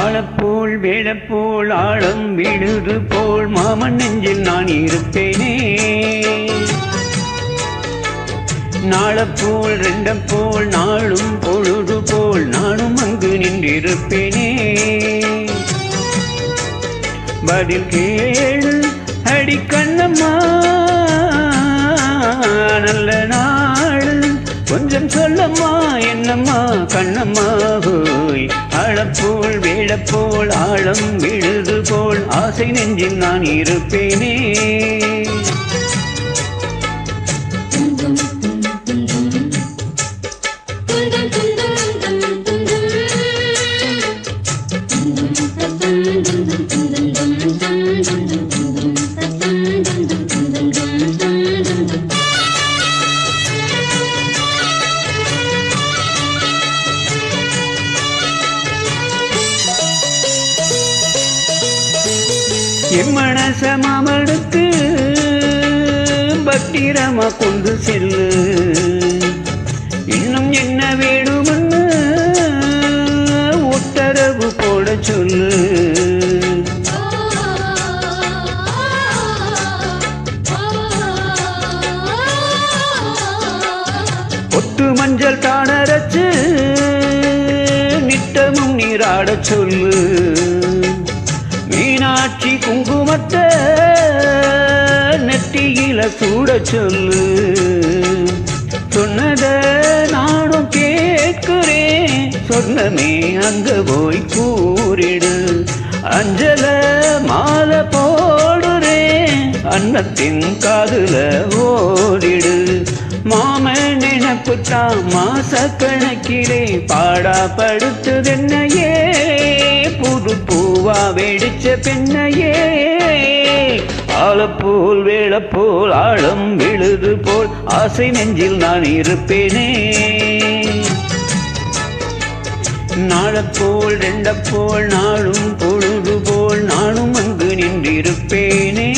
ஆழப்போல் வேடப்போல் ஆழம் விழுது போல் மாமன் நெஞ்சில் நான் இருப்பேனே. நாளப்போல் ரெண்டப்போல் நாளும் பொழுது போல் நானும் அங்கு நின்றிருப்பேனே. பதில் கேளு அடி கண்ணம்மா நல்ல நாள். கொஞ்சம் சொல்லம்மா என்னம்மா கண்ணம்மா ஹோய். ஆழப்போல் வேளப்போல் ஆழம் விழுது போல் ஆசை நெஞ்சில் நான் இருப்பேனே. என் மனச மாமனுக்கு பத்திரமா கொண்டு செல்லு. இன்னும் என்ன வேணும்னு உத்தரவு போட சொல்லு. ஒட்டு மஞ்சள் தானரச்சு நித்தமும் நீராட சொல்லு. நெத்தியில கூட சொல்லு. சொன்னத நானும் கேட்கிறேன். சொன்னமே அங்க போய் கூறிடு. அஞ்சல மாலை போடுறேன். அன்னத்தின் காதுல ஓடிடு. மாம நினப்பு தான் மாச கணக்கிலே பாடா படுத்தது என்னையே புது பூவா வெடிச்ச பெண்ணையே. ஆலப்போல் வேளப்போல் ஆழம் விழுது போல் ஆசை நெஞ்சில் நான் இருப்பேனே. நாளப்போல் ரெண்டப்போல் நாளும் பொழுது போல் நானும் அங்கு நின்றிருப்பேனே.